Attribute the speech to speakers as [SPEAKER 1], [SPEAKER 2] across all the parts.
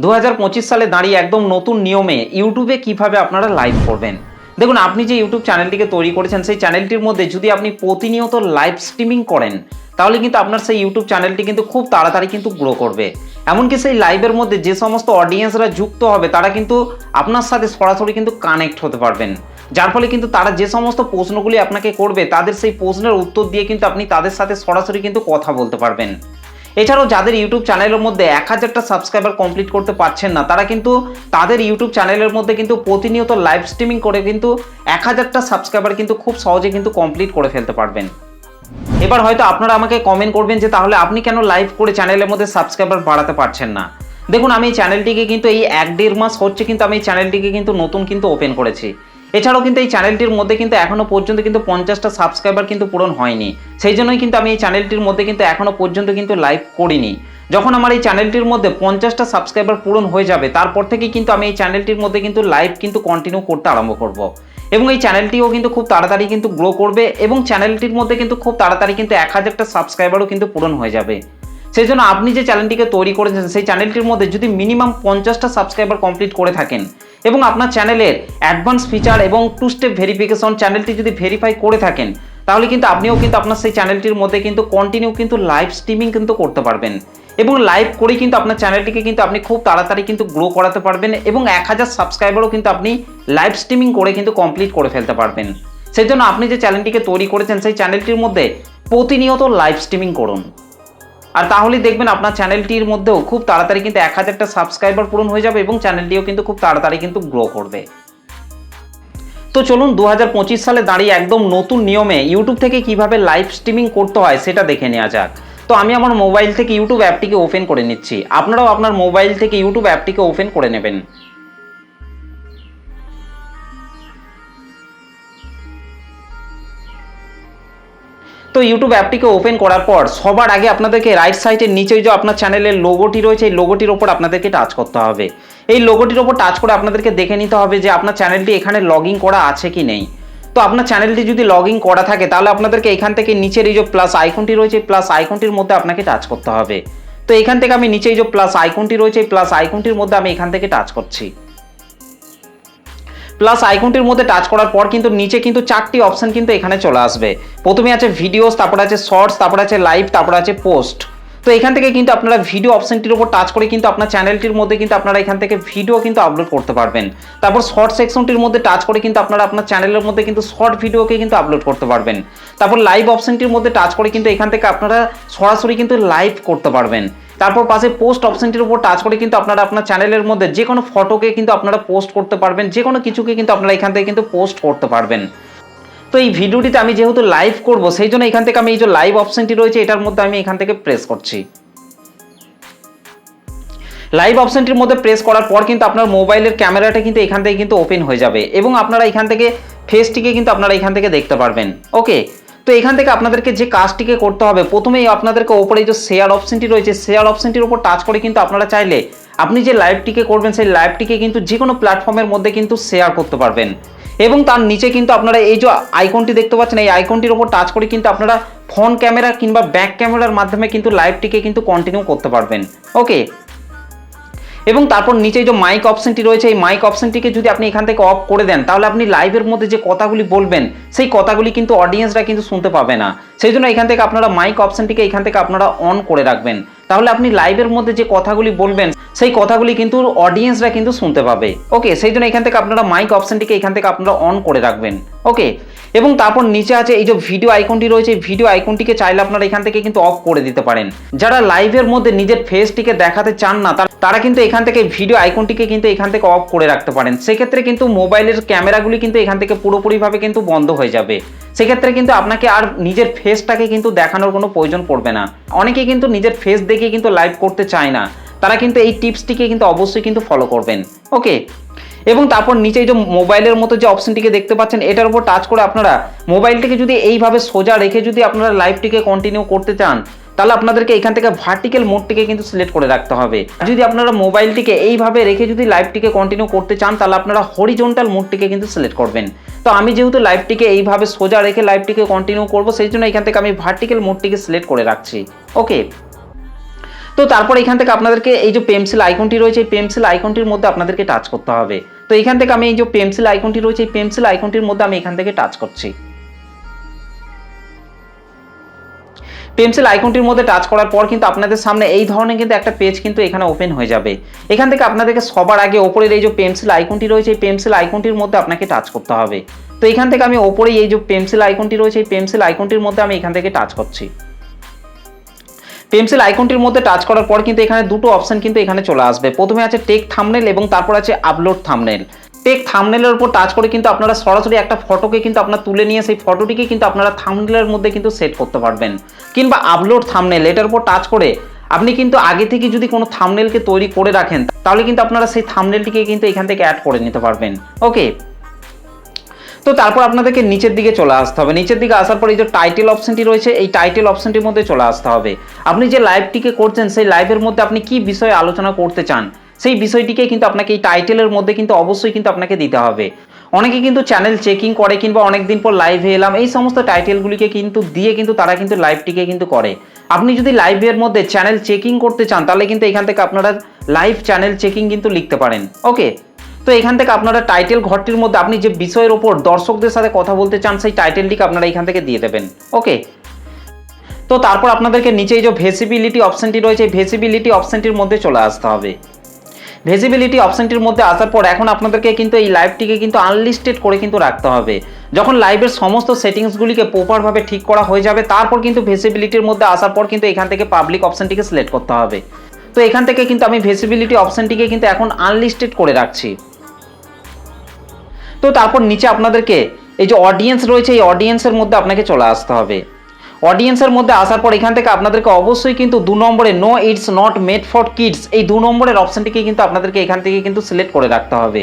[SPEAKER 1] দু হাজার পঁচিশ সালে দাঁড়িয়ে একদম নতুন নিয়মে ইউটিউবে কীভাবে আপনারা লাইভ করবেন। দেখুন, আপনি যে ইউটিউব চ্যানেলটিকে তৈরি করেছেন, সেই চ্যানেলটির মধ্যে যদি আপনি প্রতিনিয়ত লাইভ স্ট্রিমিং করেন, তাহলে কিন্তু আপনার সেই ইউটিউব চ্যানেলটি কিন্তু খুব তাড়াতাড়ি কিন্তু গ্রো করবে। এমনকি সেই লাইভের মধ্যে যে সমস্ত অডিয়েন্সরা যুক্ত হবে, তারা কিন্তু আপনার সাথে সরাসরি কিন্তু কানেক্ট হতে পারবেন। যার ফলে কিন্তু তারা যে সমস্ত প্রশ্নগুলি আপনাকে করবে, তাদের সেই প্রশ্নের উত্তর দিয়ে কিন্তু আপনি তাদের সাথে সরাসরি কিন্তু কথা বলতে পারবেন। এছাড়াও যাদের ইউটিউব চ্যানেলের মধ্যে এক হাজারটা সাবস্ক্রাইবার কমপ্লিট করতে পারছেন না, তারা কিন্তু তাদের ইউটিউব চ্যানেলের মধ্যে কিন্তু প্রতিনিয়ত লাইভ স্ট্রিমিং করে কিন্তু এক হাজারটা সাবস্ক্রাইবার কিন্তু খুব সহজে কিন্তু কমপ্লিট করে ফেলতে পারবেন। এবার হয়তো আপনারা আমাকে কমেন্ট করবেন যে তাহলে আপনি কেন লাইভ করে চ্যানেলের মধ্যে সাবস্ক্রাইবার বাড়াতে পারছেন না? দেখুন, আমি এই চ্যানেলটিকে কিন্তু এই এক দেড় মাস হচ্ছে কিন্তু আমি এই চ্যানেলটিকে কিন্তু নতুন কিন্তু ওপেন করেছি। এছাড়াও কিন্তু এই চ্যানেলটির মধ্যে কিন্তু এখনও পর্যন্ত কিন্তু পঞ্চাশটা সাবস্ক্রাইবার কিন্তু পূরণ হয়নি। সেই জন্যই কিন্তু আমি এই চ্যানেলটির মধ্যে কিন্তু এখনও পর্যন্ত কিন্তু লাইভ করিনি। যখন আমার এই চ্যানেলটির মধ্যে পঞ্চাশটা সাবস্ক্রাইবার পূরণ হয়ে যাবে, তারপর থেকেই কিন্তু আমি এই চ্যানেলটির মধ্যে কিন্তু লাইভ কিন্তু কন্টিনিউ করতে আরম্ভ করব। এবং এই চ্যানেলটিও কিন্তু খুব তাড়াতাড়ি কিন্তু গ্রো করবে এবং চ্যানেলটির মধ্যে কিন্তু খুব তাড়াতাড়ি কিন্তু এক হাজারটা সাবস্ক্রাইবারও কিন্তু পূরণ হয়ে যাবে। সেই জন্য আপনি যে চ্যানেলটিকে তৈরি করেছেন, সেই চ্যানেলটির মধ্যে যদি মিনিমাম পঞ্চাশটা সাবস্ক্রাইবার কমপ্লিট করে থাকেন এবং আপনার চ্যানেলের অ্যাডভান্স ফিচার এবং টু স্টেপ ভেরিফিকেশন চ্যানেলটি যদি ভেরিফাই করে থাকেন, তাহলে কিন্তু আপনিও কিন্তু আপনার সেই চ্যানেলটির মধ্যে কিন্তু কন্টিনিউ কিন্তু লাইভ স্ট্রিমিং কিন্তু করতে পারবেন। এবং লাইভ করে কিন্তু আপনার চ্যানেলটিকে কিন্তু আপনি খুব তাড়াতাড়ি কিন্তু গ্রো করাতে পারবেন এবং এক হাজার সাবস্ক্রাইবারও কিন্তু আপনি লাইভ স্ট্রিমিং করে কিন্তু কমপ্লিট করে ফেলতে পারবেন। সেই জন্য আপনি যে চ্যানেলটিকে তৈরি করেছেন, সেই চ্যানেলটির মধ্যে প্রতিনিয়ত লাইভ স্ট্রিমিং করুন। আর তাহলেই দেখবেন আপনার চ্যানেলটির মধ্যেও খুব তাড়াতাড়ি কিন্তু এক হাজারটা সাবস্ক্রাইবার পূরণ হয়ে যাবে এবং চ্যানেলটিও কিন্তু খুব তাড়াতাড়ি কিন্তু গ্রো করবে। তো চলুন দু হাজার পঁচিশ সালে দাঁড়িয়ে একদম নতুন নিয়মে ইউটিউব থেকে কীভাবে লাইভ স্ট্রিমিং করতে হয় সেটা দেখে নেওয়া যাক। তো আমি আমার মোবাইল থেকে ইউটিউব অ্যাপটিকে ওপেন করে নিচ্ছি। আপনারাও আপনার মোবাইল থেকে ইউটিউব অ্যাপটিকে ওপেন করে নেবেন। তো ইউটিউব অ্যাপটিকে ওপেন করার পর সবার আগে আপনাদেরকে রাইট সাইডের নিচে যে আপনার চ্যানেলের লোগোটি রয়েছে, এই লোগোটির ওপর আপনাদেরকে টাচ করতে হবে। এই লোগোটির ওপর টাচ করে আপনাদেরকে দেখে নিতে হবে যে আপনার চ্যানেলটি এখানে লগ করা আছে কি নেই। তো আপনার চ্যানেলটি যদি লগ করা থাকে, তাহলে আপনাদেরকে এখান থেকে নিচের এই যে প্লাস আইকনটি রয়েছে প্লাস আইকনটির মধ্যে আপনাকে টাচ করতে হবে। তো এখান থেকে আমি নিচে এই যে প্লাস আইকনটি রয়েছে প্লাস আইকনটির মধ্যে আমি এখান থেকে টাচ করছি। প্লাস আইকনটির মধ্যে টাচ করার পর কিন্তু নিচে কিন্তু চারটি অপশন কিন্তু এখানে চলে আসবে। প্রথমে আছে ভিডিওস তারপর আছে শর্টস তারপর আছে লাইভ তারপর আছে পোস্ট তো এখান থেকে কিন্তু আপনারা ভিডিও অপশনটির উপর টাচ করে কিন্তু আপনার চ্যানেলটির মধ্যে কিন্তু আপনারা এখান থেকে ভিডিও কিন্তু আপলোড করতে পারবেন। তারপর শর্ট সেকশনটির মধ্যে টাচ করে কিন্তু আপনারা আপনার চ্যানেলের মধ্যে কিন্তু শর্ট ভিডিওকে কিন্তু আপলোড করতে পারবেন। তারপর লাইভ অপশনটির মধ্যে টাচ করে কিন্তু এখান থেকে আপনারা সরাসরি কিন্তু লাইভ করতে পারবেন। তারপর পাশে পোস্ট অপশনটির উপর টাচ করে কিন্তু আপনারা আপনার চ্যানেলের মধ্যে যে কোনো ফটোকে কিন্তু আপনারা পোস্ট করতে পারবেন যে কোনো কিছুকে কিন্তু আপনারা এখান থেকে কিন্তু পোস্ট করতে পারবেন। তো এই ভিডিওটিতে আমি যেহেতু লাইভ করব, সেই জন্য এখান থেকে আমি এই যে লাইভ অপশনটি রয়েছে, এটার মধ্যে আমি এখান থেকে প্রেস করছি। লাইভ অপশনটির মধ্যে প্রেস করার পর কিন্তু আপনার মোবাইলের ক্যামেরাটা কিন্তু এখান থেকে কিন্তু ওপেন হয়ে যাবে এবং আপনারা এখান থেকে ফেসটিকে কিন্তু আপনারা এখান থেকে দেখতে পারবেন। ওকে তো এখান থেকে আপনাদেরকে যে কাজটিকে করতে হবে, প্রথমেই আপনাদেরকে ওপরে যে শেয়ার অপশনটি রয়েছে শেয়ার অপশনটির উপর টাচ করে কিন্তু আপনারা চাইলে আপনি যে লাইভটিকে করবেন, সেই লাইভটিকে কিন্তু যে কোনো প্ল্যাটফর্মের মধ্যে কিন্তু শেয়ার করতে পারবেন। এবং তার নিচে কিন্তু আপনারা এই যে আইকনটি দেখতে পাচ্ছেন, এই আইকনটির উপর টাচ করে কিন্তু আপনারা ফোন ক্যামেরা কিংবা ব্যাক ক্যামেরার মাধ্যমে কিন্তু লাইভটিকে কিন্তু কন্টিনিউ করতে পারবেন। ওকে এবং তারপর নিচে যে মাইক অপশনটি রয়েছে, এই মাইক অপশনটিকে যদি আপনি এখান থেকে অফ করে দেন, তাহলে আপনি লাইভের মধ্যে যে কথাগুলি বলবেন, সেই কথাগুলি কিন্তু অডিয়েন্সরা কিন্তু শুনতে পাবে না। সেই জন্য এখান থেকে আপনারা মাইক অপশনটিকে এখান থেকে আপনারা অন করে রাখবেন। তাহলে আপনি লাইভের মধ্যে যে কথাগুলি বলবেন, সেই কথাগুলি কিন্তু অডিয়েন্সরা কিন্তু শুনতে পাবে। ওকে সেই জন্য এখান থেকে আপনারা মাইক অপশনটিকে এখান থেকে আপনারা অন করে রাখবেন। ওকে এবং তারপর নিচে আছে এই যে ভিডিও আইকনটি রয়েছে, এই ভিডিও আইকনটিকে চাইলে আপনারা এখান থেকে কিন্তু অফ করে দিতে পারেন। যারা লাইভের মধ্যে নিজের ফেসটিকে দেখাতে চান না, তারা- কিন্তু এখান থেকে ভিডিও আইকনটিকে কিন্তু এখান থেকে অফ করে রাখতে পারেন। সেক্ষেত্রে কিন্তু মোবাইলের ক্যামেরাগুলি কিন্তু এখান থেকে পুরোপুরিভাবে কিন্তু বন্ধ হয়ে যাবে। সেক্ষেত্রে কিন্তু আপনাকে আর নিজের ফেসটাকে কিন্তু দেখানোর কোনো প্রয়োজন পড়বে না। অনেকে কিন্তু নিজের ফেস দেখে কিন্তু লাইভ করতে চায় না। তারা কিন্তু এই টিপসটিকে কিন্তু অবশ্যই কিন্তু ফলো করবেন। ওকে এবং তারপর নিচে যে মোবাইলের মতো যে অপশনটিকে দেখতে পাচ্ছেন, এটার উপর টাচ করে আপনারা মোবাইলটিকে যদি এইভাবে সোজা রেখে যদি আপনারা লাইভটিকে কন্টিনিউ করতে চান তাহলে আপনাদেরকে এখান থেকে ভার্টিক্যাল মোডটিকে কিন্তু সিলেক্ট করে রাখতে হবে। যদি আপনারা মোবাইলটিকে এইভাবে রেখে যদি লাইভটিকে কন্টিনিউ করতে চান, তাহলে আপনারা হরিজন্টাল মোডটিকে কিন্তু সিলেক্ট করবেন। তো আমি যেহেতু লাইভটিকে এইভাবে সোজা রেখে লাইভটিকে কন্টিনিউ করব, সেই জন্য এখান থেকে আমি ভার্টিক্যাল মোডটিকে সিলেক্ট করে রাখছি। ওকে তো তারপর এখান থেকে আপনাদেরকে এই যে পেন্সিল আইকনটি রয়েছে, এই পেন্সিল আইকনটির মধ্যে আপনাদেরকে টাচ করতে হবে। তো এখান থেকে আমি এই যে পেন্সিল আইকনটি রয়েছে, এই পেন্সিল আইকনটির মধ্যে আমি এখান থেকে টাচ করছি। পেন্সিল আইকনটির মধ্যে টাচ করার পর কিন্তু আপনাদের সামনে এই ধরনের কিন্তু একটা পেজ কিন্তু এখানে ওপেন হয়ে যাবে। এখান থেকে আপনাদেরকে সবার আগে ওপরের এই যে পেন্সিল আইকনটি রয়েছে, এই পেন্সিল আইকনটির মধ্যে আপনাকে টাচ করতে হবে। তো এখান থেকে আমি ওপরেই এই যে পেন্সিল আইকনটি রয়েছে, এই পেন্সিল আইকনটির মধ্যে আমি এখান থেকে টাচ করছি। পেন্সিল আইকনটির মধ্যে টাচ করার পর কিন্তু এখানে দুটো অপশন কিন্তু এখানে চলে আসবে। প্রথমে আছে টেক থামনেল এবং তারপর আছে আপলোড থামনেল টেক থামনেলের উপর টাচ করে কিন্তু আপনারা সরাসরি একটা ফটোকে কিন্তু আপনারা তুলে নিয়ে সেই ফটোটিকে কিন্তু আপনারা থামনেলের মধ্যে কিন্তু সেট করতে পারবেন। কিংবা আপলোড থামনেল এটার উপর টাচ করে আপনি কিন্তু আগে থেকে যদি কোনো থামনেলকে তৈরি করে রাখেন, তাহলে কিন্তু আপনারা সেই থামনেলটিকে কিন্তু এখান থেকে অ্যাড করে নিতে পারবেন। ওকে তো তারপর আপনাদেরকে নিচের দিকে চলে আসতে হবে। নিচের দিকে আসার পর এই যে টাইটেল অপশনটি রয়েছে, এই টাইটেল অপশনটির মধ্যে চলে আসতে হবে। আপনি যে লাইভটিকে করছেন, সেই লাইভের মধ্যে আপনি কি বিষয়ে আলোচনা করতে চান? সেই বিষয়টিকে কিন্তু আপনাকে এই টাইটেলের মধ্যে কিন্তু অবশ্যই কিন্তু আপনাকে দিতে হবে। অনেকে কিন্তু চ্যানেল চেকিং করে কিংবা অনেক দিন পর লাইভে এলাম, এই সমস্ত টাইটেলগুলিকে কিন্তু দিয়ে কিন্তু তারা কিন্তু লাইভটিকে কিন্তু করে। আপনি যদি লাইভের মধ্যে চ্যানেল চেকিং করতে চান, তাহলে কিন্তু এখান থেকে আপনারা লাইভ চ্যানেল চেকিং কিন্তু লিখতে পারেন। ওকে তো এখান থেকে আপনারা টাইটেল ঘরটির মধ্যে আপনি যে বিষয়ের ওপর দর্শকদের সাথে কথা বলতে চান, সেই টাইটেলটিকে আপনারা এখান থেকে দিয়ে দেবেন। ওকে তো তারপর আপনাদেরকে নিচে যে ভেসিবিলিটি অপশনটি রয়েছে ভেসিবিলিটি অপশনটির মধ্যে চলে আসতে হবে। ভেসিবিলিটি অপশনটির মধ্যে আসার পর এখন আপনাদেরকে কিন্তু এই লাইভটিকে কিন্তু আনলিস্টেড করে কিন্তু রাখতে হবে। যখন লাইভের সমস্ত সেটিংসগুলিকে প্রপারভাবে ঠিক করা হয়ে যাবে, তারপর কিন্তু ভেসিবিলিটির মধ্যে আসার পর কিন্তু এখান থেকে পাবলিক অপশনটিকে সিলেক্ট করতে হবে। তো এখান থেকে কিন্তু আমি ভেসিবিলিটি অপশনটিকে কিন্তু এখন আনলিস্টেড করে রাখছি। তো তারপর নিচে আপনাদেরকে এই যে অডিয়েন্স রয়েছে, এই অডিয়েন্সের মধ্যে আপনাকে চলে আসতে হবে। অডিয়েন্সের মধ্যে আসার পর এখান থেকে আপনাদেরকে অবশ্যই কিন্তু দু নম্বরে no it's not made for kids এই দু নম্বরের অপশনটিকে কিন্তু আপনাদেরকে এখান থেকে কিন্তু সিলেক্ট করে রাখতে হবে।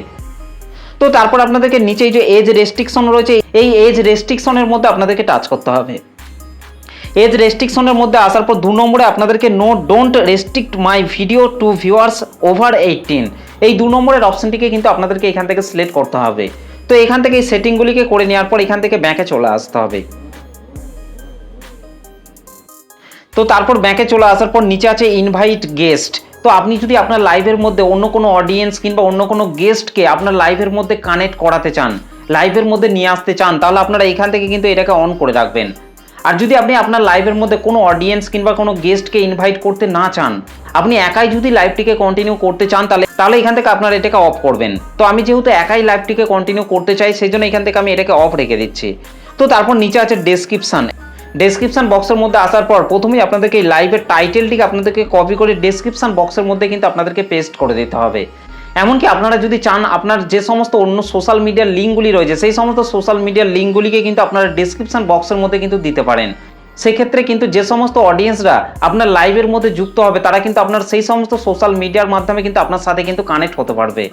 [SPEAKER 1] তো তারপর আপনাদেরকে নিচে যে এজ রেস্ট্রিকশন রয়েছে, এই এজ রেস্ট্রিকশনের মধ্যে আপনাদেরকে টাচ করতে হবে। এজ রেস্ট্রিকশনের মধ্যে আসার পর দু নম্বরে আপনাদেরকে no don't restrict my video to viewers over eighteen এই দু নম্বরের অপশনটিকে কিন্তু আপনাদেরকে এখান থেকে সিলেক্ট করতে হবে। তো এখান থেকে এই সেটিংগুলিকে করে নেওয়ার পর এখান থেকে ব্যাংকে চলে আসতে হবে। তো তারপর ব্যাংকে চলে আসার পর নিচে আছে ইনভাইট গেস্ট তো আপনি যদি আপনার লাইভের মধ্যে অন্য কোনো অডিয়েন্স কিংবা অন্য কোনো গেস্টকে আপনার লাইভের মধ্যে কানেক্ট করাতে চান লাইভের মধ্যে নিয়ে আসতে চান, তাহলে আপনারা এখান থেকে কিন্তু এটাকে অন করে রাখবেন। আর যদি আপনি আপনার লাইভের মধ্যে কোনো অডিয়েন্স কিংবা কোনো গেস্টকে ইনভাইট করতে না চান, আপনি একাই যদি লাইভটিকে কন্টিনিউ করতে চান, তাহলে তাহলে এখান থেকে আপনারা এটাকে অফ করবেন। তো আমি যেহেতু একাই লাইভটিকে কন্টিনিউ করতে চাই, সেই জন্য এখান থেকে আমি এটাকে অফ রেখে দিচ্ছি। তো তারপর নিচে আছে ডেসক্রিপশান ডেসক্রিপশন বক্সের মধ্যে আসার পর প্রথমেই আপনাদেরকে এই লাইভের টাইটেলটিকে আপনাদেরকে কপি করে ডেসক্রিপশন বক্সের মধ্যে কিন্তু আপনাদেরকে পেস্ট করে দিতে হবে। এমনকি আপনারা যদি চান, আপনার যে সমস্ত অন্য সোশ্যাল মিডিয়ার লিঙ্কগুলি রয়েছে, সেই সমস্ত সোশ্যাল মিডিয়ার লিঙ্কগুলিকে কিন্তু আপনারা ডেসক্রিপশন বক্সের মধ্যে কিন্তু দিতে পারেন। সেক্ষেত্রে কিন্তু যে সমস্ত অডিয়েন্সরা আপনার লাইভের মধ্যে যুক্ত হবে, তারা কিন্তু আপনার সেই সমস্ত সোশ্যাল মিডিয়ার মাধ্যমে কিন্তু আপনার সাথে কিন্তু কানেক্ট হতে পারবে।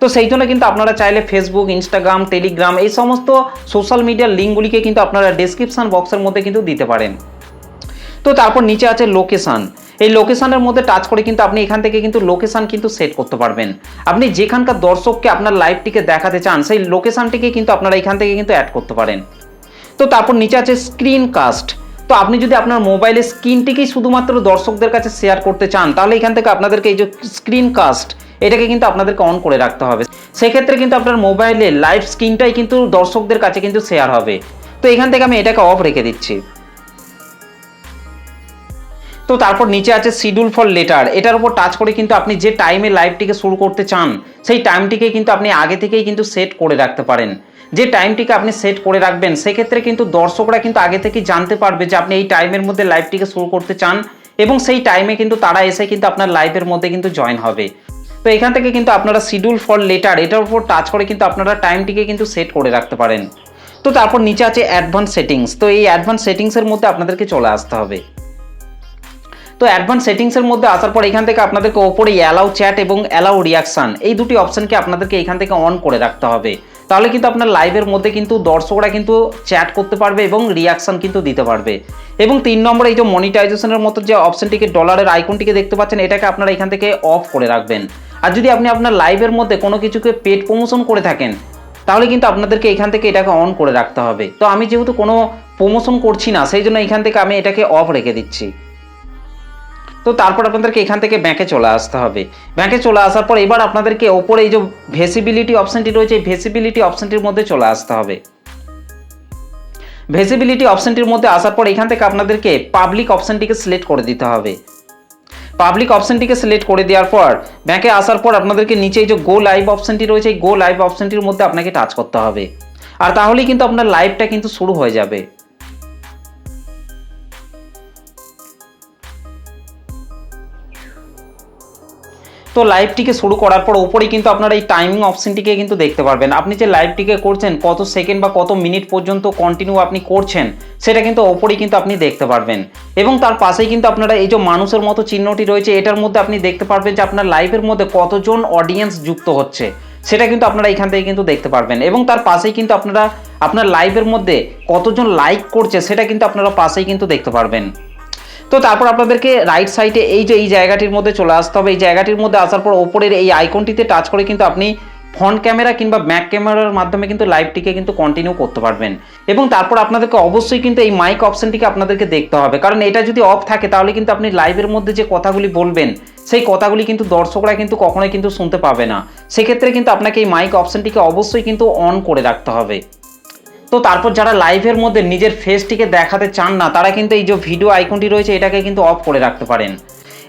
[SPEAKER 1] তো সেই জন্য কিন্তু আপনারা চাইলে ফেসবুক ইনস্টাগ্রাম টেলিগ্রাম এই সমস্ত সোশ্যাল মিডিয়ার লিঙ্কগুলিকে কিন্তু আপনারা ডেসক্রিপশন বক্সের মধ্যে কিন্তু দিতে পারেন। তো তারপর নিচে আছে লোকেশান এই লোকেশানের মধ্যে টাচ করে কিন্তু আপনি এখান থেকে কিন্তু লোকেশান কিন্তু সেট করতে পারবেন। আপনি যেখানকার দর্শককে আপনার লাইভটিকে দেখাতে চান, সেই লোকেশানটিকে কিন্তু আপনারা এখান থেকে কিন্তু অ্যাড করতে পারেন। তো তারপর নিচে আছে স্ক্রিন কাস্ট তো আপনি যদি আপনার মোবাইলের স্ক্রিনটিকেই শুধুমাত্র দর্শকদের কাছে শেয়ার করতে চান, তাহলে এখান থেকে আপনাদেরকে এই যে স্ক্রিন কাস্ট এটাকে কিন্তু আপনাদেরকে অন করে রাখতে হবে। সেক্ষেত্রে কিন্তু আপনার মোবাইলে লাইভ স্ক্রিনটাই কিন্তু দর্শকদের কাছে কিন্তু শেয়ার হবে। তো এখান থেকে আমি এটাকে অফ রেখে দিচ্ছি। তো তারপর নিচে আছে শিডিউল ফর লেটার এটার উপর টাচ করে কিন্তু আপনি যে টাইমে লাইভটিকে শুরু করতে চান, সেই টাইমটিকে কিন্তু আপনি আগে থেকেই কিন্তু সেট করে রাখতে পারেন। যে টাইমটিকে আপনি সেট করে রাখবেন, সেক্ষেত্রে কিন্তু দর্শকরা কিন্তু আগে থেকেই জানতে পারবে যে আপনি এই টাইমের মধ্যে লাইভটিকে শুরু করতে চান এবং সেই টাইমে কিন্তু তারা এসে কিন্তু আপনার লাইভের মধ্যে কিন্তু জয়েন হবে। তো এখান থেকে কিন্তু আপনারা শিডিউল ফর লেটার এটার উপর টাচ করে কিন্তু আপনারা টাইমটিকে কিন্তু সেট করে রাখতে পারেন। তো তারপর নিচে আছে অ্যাডভান্স সেটিংস তো এই অ্যাডভান্স সেটিংসের মধ্যে আপনাদেরকে চলে আসতে হবে। তো অ্যাডভান্স সেটিংসের মধ্যে আসার পর এখান থেকে আপনাদেরকে ওপরে অ্যালাউ চ্যাট এবং অ্যালাউ রিয়াকশান এই দুটি অপশানকে আপনাদেরকে এখান থেকে অন করে রাখতে হবে। তাহলে কিন্তু আপনার লাইভের মধ্যে কিন্তু দর্শকরা কিন্তু চ্যাট করতে পারবে এবং রিয়াকশান কিন্তু দিতে পারবে। এবং তিন নম্বরে এই যে মনিটাইজেশনের মতো যে অপশানটিকে ডলারের আইকনটিকে দেখতে পাচ্ছেন, এটাকে আপনারা এখান থেকে অফ করে রাখবেন। আর যদি আপনি আপনার লাইভের মধ্যে কোনো কিছুকে পেড প্রমোশন করে থাকেন, তাহলে কিন্তু আপনাদেরকে এখান থেকে এটাকে অন করে রাখতে হবে। তো আমি যেহেতু কোনো প্রমোশন করছি না, সেই জন্য এখান থেকে আমি এটাকে অফ রেখে দিচ্ছি। তো তারপর আপনাদেরকে এখান থেকে ব্যাংকে চলে আসতে হবে। ব্যাংকে চলে আসার পর এবার আপনাদেরকে ওপরে এই যে ভেসিবিলিটি অপশানটি রয়েছে, এই ভেসিবিলিটি অপশানটির মধ্যে চলে আসতে হবে। ভেসিবিলিটি অপশানটির মধ্যে আসার পর এখান থেকে আপনাদেরকে পাবলিক অপশানটিকে সিলেক্ট করে দিতে হবে। পাবলিক অপশনটিকে সিলেক্ট করে দেওয়ার পর ব্যাংকে আসার পর আপনাদেরকে নিচে যে গো লাইভ অপশনটি রয়েছে, এই গো লাইভ অপশনটির মধ্যে আপনাকে টাচ করতে হবে। আর তাহলেই কিন্তু আপনার লাইভটা কিন্তু শুরু হয়ে যাবে। তো লাইভটিকে শুরু করার পর ওপরেই কিন্তু আপনারা এই টাইমিং অপশনটিকে কিন্তু দেখতে পারবেন। আপনি যে লাইভটিকে করছেন, কত সেকেন্ড বা কত মিনিট পর্যন্ত কন্টিনিউ আপনি করছেন, সেটা কিন্তু ওপরেই কিন্তু আপনি দেখতে পারবেন। এবং তার পাশেই কিন্তু আপনারা এই যে মানুষের মতো চিহ্নটি রয়েছে, এটার মধ্যে আপনি দেখতে পারবেন যে আপনার লাইভের মধ্যে কতজন অডিয়েন্স যুক্ত হচ্ছে, সেটা কিন্তু আপনারা এখান থেকে কিন্তু দেখতে পারবেন। এবং তার পাশেই কিন্তু আপনারা, আপনার লাইভের মধ্যে কতজন লাইক করছে, সেটা কিন্তু আপনারা পাশেই কিন্তু দেখতে পারবেন। তো তারপর আপনাদেরকে রাইট সাইডে এই যে, এই জায়গাটির মধ্যে চলে আসতে হবে। এই জায়গাটির মধ্যে আসার পর ওপরের এই আইকনটিতে টাচ করে কিন্তু আপনি ফ্রন্ট ক্যামেরা কিংবা ব্যাক ক্যামেরার মাধ্যমে কিন্তু লাইভটিকে কিন্তু কন্টিনিউ করতে পারবেন। এবং তারপর আপনাদেরকে অবশ্যই কিন্তু এই মাইক অপশনটিকে আপনাদেরকে দেখতে হবে। কারণ এটা যদি অফ থাকে, তাহলে কিন্তু আপনি লাইভের মধ্যে যে কথাগুলি বলবেন, সেই কথাগুলি কিন্তু দর্শকরা কিন্তু কখনোই কিন্তু শুনতে পাবে না। সেক্ষেত্রে কিন্তু আপনাকে এই মাইক অপশনটিকে অবশ্যই কিন্তু অন করে রাখতে হবে। তো তারপর যারা লাইভের মধ্যে নিজের ফেসটিকে দেখাতে চান না, তারা কিন্তু এই যে ভিডিও আইকনটি রয়েছে, এটাকে কিন্তু অফ করে রাখতে পারেন।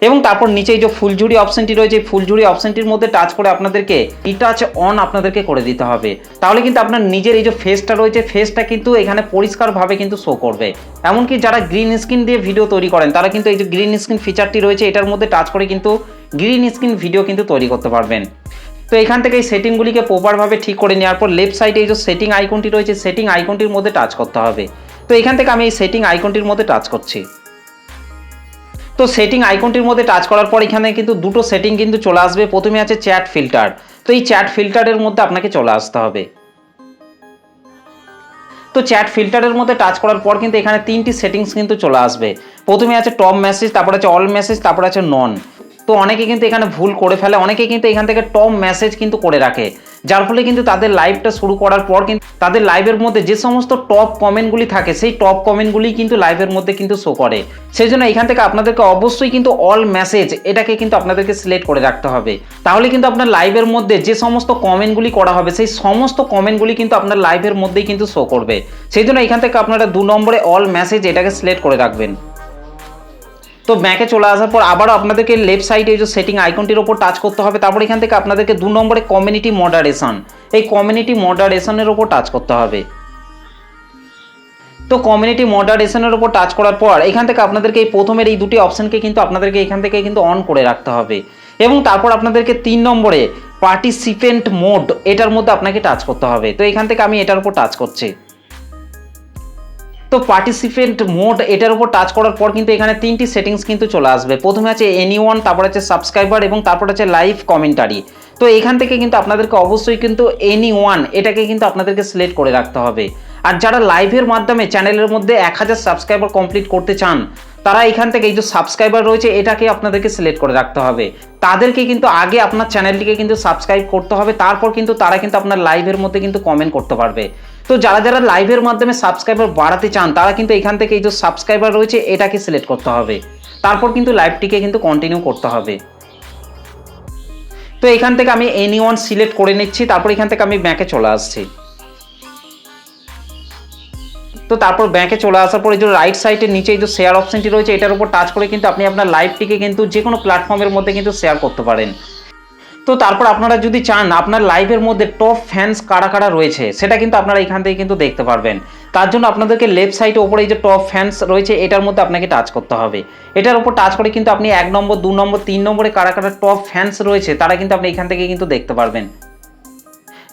[SPEAKER 1] এবং তারপর নিচে এই যে ফুলঝুরি অপশনটি রয়েছে, এই ফুলঝুরি অপশনটির মধ্যে টাচ করে আপনাদেরকে টাচ অন আপনাদেরকে করে দিতে হবে। তাহলে কিন্তু আপনার নিজের এই যে ফেসটা রয়েছে ফেসটা কিন্তু এখানে পরিষ্কারভাবে কিন্তু শো করবে। এমনকি যারা গ্রিন স্ক্রিন দিয়ে ভিডিও তৈরি করেন, তারা কিন্তু এই যে গ্রিন স্ক্রিন ফিচারটি রয়েছে, এটার মধ্যে টাচ করে কিন্তু গ্রিন স্ক্রিন ভিডিও কিন্তু তৈরি করতে পারবেন। তো এখান থেকে এই সেটিংগুলিকে প্রপারভাবে ঠিক করে নেওয়ার পর লেফট সাইডে এই যে সেটিং আইকনটি রয়েছে সেটিং আইকনটির মধ্যে টাচ করতে হবে। তো এখান থেকে আমি এই সেটিং আইকনটির মধ্যে টাচ করছি। তো সেটিং আইকনটির মধ্যে টাচ করার পর এখানে কিন্তু দুটো সেটিং কিন্তু চলে আসবে। প্রথমে আছে চ্যাট ফিল্টার তো এই চ্যাট ফিল্টারের মধ্যে আপনাকে চলে আসতে হবে। তো চ্যাট ফিল্টারের মধ্যে টাচ করার পর কিন্তু এখানে তিনটি সেটিংস কিন্তু চলে আসবে। প্রথমে আছে টপ মেসেজ তারপর আছে অল মেসেজ তারপর আছে নন তো অনেকে কিন্তু এখানে ভুল করে ফেলে, অনেকে কিন্তু এখান থেকে টপ মেসেজ কিন্তু করে রাখে। যার ফলে কিন্তু তাদের লাইভটা শুরু করার পর কিন্তু তাদের লাইভের মধ্যে যে সমস্ত টপ কমেন্টগুলি থাকে, সেই টপ কমেন্টগুলি কিন্তু লাইভের মধ্যে কিন্তু শো করে। সেই জন্য এখান থেকে আপনাদেরকে অবশ্যই কিন্তু অল মেসেজ এটাকে কিন্তু আপনাদেরকে সিলেক্ট করে রাখতে হবে। তাহলে কিন্তু আপনার লাইভের মধ্যে যে সমস্ত কমেন্টগুলি করা হবে, সেই সমস্ত কমেন্টগুলি কিন্তু আপনার লাইভের মধ্যেই কিন্তু শো করবে। সেই জন্য এখান থেকে আপনারা দু নম্বরে অল মেসেজ এটাকে সিলেক্ট করে রাখবেন। তো ব্যাকে চলে আসার পর আবারও আপনাদেরকে লেফট সাইডে যে সেটিং আইকনটির ওপর টাচ করতে হবে, তারপর এখান থেকে আপনাদেরকে দু নম্বরে কমিউনিটি মডারেশন এই কমিউনিটি মডারেশনের ওপর টাচ করতে হবে। তো কমিউনিটি মডারেশনের ওপর টাচ করার পর এখান থেকে আপনাদেরকে এই প্রথমের এই দুটি অপশনকে কিন্তু আপনাদেরকে এখান থেকে কিন্তু অন করে রাখতে হবে। এবং তারপর আপনাদেরকে তিন নম্বরে পার্টিসিপেন্ট মোড এটার মধ্যে আপনাকে টাচ করতে হবে। তো এখান থেকে আমি এটার উপর টাচ করছি। তো পার্টিসিপেন্ট মোড এটার উপর টাচ করার পর কিন্তু এখানে তিনটি সেটিংস কিন্তু চলে আসবে। প্রথমে আছে এনি ওয়ান তারপর আছে সাবস্ক্রাইবার এবং তারপর আছে লাইভ কমেন্টারি তো এখান থেকে কিন্তু আপনাদেরকে অবশ্যই কিন্তু এনি ওয়ান এটাকে কিন্তু আপনাদেরকে সিলেক্ট করে রাখতে হবে। আর যারা লাইভের মাধ্যমে চ্যানেলের মধ্যে এক হাজার সাবস্ক্রাইবার কমপ্লিট করতে চান, তারা এখান থেকে এই যে সাবস্ক্রাইবার রয়েছে, এটাকে আপনাদেরকে সিলেক্ট করে রাখতে হবে। তাদেরকে কিন্তু আগে আপনার চ্যানেলটিকে কিন্তু সাবস্ক্রাইব করতে হবে, তারপর কিন্তু তারা কিন্তু আপনার লাইভের মধ্যে কিন্তু কমেন্ট করতে পারবে। তো যারা যারা লাইভের মাধ্যমে সাবস্ক্রাইবার বাড়াতে চান, তারা কিন্তু এখান থেকে এই যে সাবস্ক্রাইবার রয়েছে, এটাকে সিলেক্ট করতে হবে। তারপর কিন্তু লাইভটিকে কিন্তু কন্টিনিউ করতে হবে। তো এখান থেকে আমি এনি ওয়ান সিলেক্ট করে নিচ্ছি, তারপর এখান থেকে আমি ব্যাংকে চলে আসছি। তো তারপর ব্যাংকে চলে আসার পরে যে রাইট সাইডের নিচে এই যে শেয়ার অপশনটি রয়েছে, এটার উপর টাচ করে কিন্তু আপনি আপনার লাইভটিকে কিন্তু যে কোনো প্ল্যাটফর্মের মধ্যে কিন্তু শেয়ার করতে পারেন। তো তারপর আপনারা যদি চান, আপনার লাইভের মধ্যে টপ ফ্যান্স কারা কারা রয়েছে, সেটা কিন্তু আপনারা এখান থেকে কিন্তু দেখতে পারবেন। তার জন্য আপনাদেরকে লেফট সাইডে ওপরে এই যে টপ ফ্যান্স রয়েছে, এটার মধ্যে আপনাকে টাচ করতে হবে। এটার উপর টাচ করে কিন্তু আপনি এক নম্বর, দু নম্বর, তিন নম্বরে কারা কারা টপ ফ্যান্স রয়েছে, তারা কিন্তু আপনি এখান থেকে কিন্তু দেখতে পারবেন।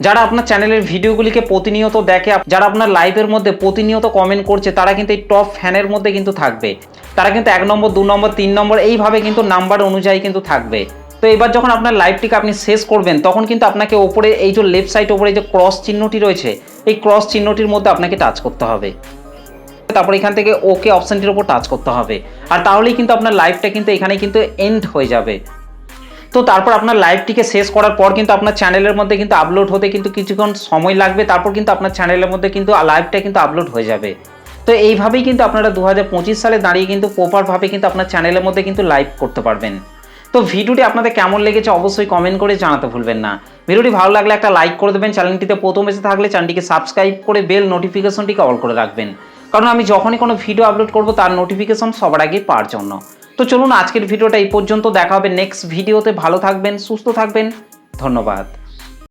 [SPEAKER 1] যারা আপনার চ্যানেলের ভিডিওগুলিকে প্রতিনিয়ত দেখে, যারা আপনার লাইভের মধ্যে প্রতিনিয়ত কমেন্ট করছে, তারা কিন্তু এই টপ ফ্যানের মধ্যে কিন্তু থাকবে। তারা কিন্তু এক নম্বর, দু নম্বর, তিন নম্বর, এইভাবে কিন্তু নাম্বার অনুযায়ী কিন্তু থাকবে। তো এবার যখন আপনার লাইভটিকে আপনি শেষ করবেন, তখন কিন্তু আপনাকে ওপরে এই যে লেফট সাইড ওপরে যে ক্রস চিহ্নটি রয়েছে, এই ক্রস চিহ্নটির মধ্যে আপনাকে টাচ করতে হবে। তারপর এখান থেকে ওকে অপশানটির ওপর টাচ করতে হবে। আর তাহলেই কিন্তু আপনার লাইভটা কিন্তু এখানে কিন্তু এন্ড হয়ে যাবে। তো তারপর আপনার লাইভটিকে শেষ করার পর কিন্তু আপনার চ্যানেলের মধ্যে কিন্তু আপলোড হতে কিন্তু কিছুক্ষণ সময় লাগবে। তারপর কিন্তু আপনার চ্যানেলের মধ্যে কিন্তু লাইভটা কিন্তু আপলোড হয়ে যাবে। তো এইভাবেই কিন্তু আপনারা দু হাজার পঁচিশ সালে দাঁড়িয়ে কিন্তু প্রপারভাবে কিন্তু আপনার চ্যানেলের মধ্যে কিন্তু লাইভ করতে পারবেন। তো ভিডিওটি আপনাদের কেমন লেগেছে অবশ্যই কমেন্ট করে জানাতে ভুলবেন না। ভিডিওটি ভালো লাগলে একটা লাইক করে দেবেন, চ্যানেলটিতে প্রথম এসে থাকলে চ্যানেলটিকে সাবস্ক্রাইব করে বেল নোটিফিকেশনটিকে অল করে রাখবেন। কারণ আমি যখনই কোনো ভিডিও আপলোড করব, তার নোটিফিকেশন সবার আগে পাওয়ার জন্য। তো চলুন আজকের ভিডিওটা এই পর্যন্ত, দেখা হবে নেক্সট ভিডিওতে ভালো থাকবেন, সুস্থ থাকবেন, ধন্যবাদ।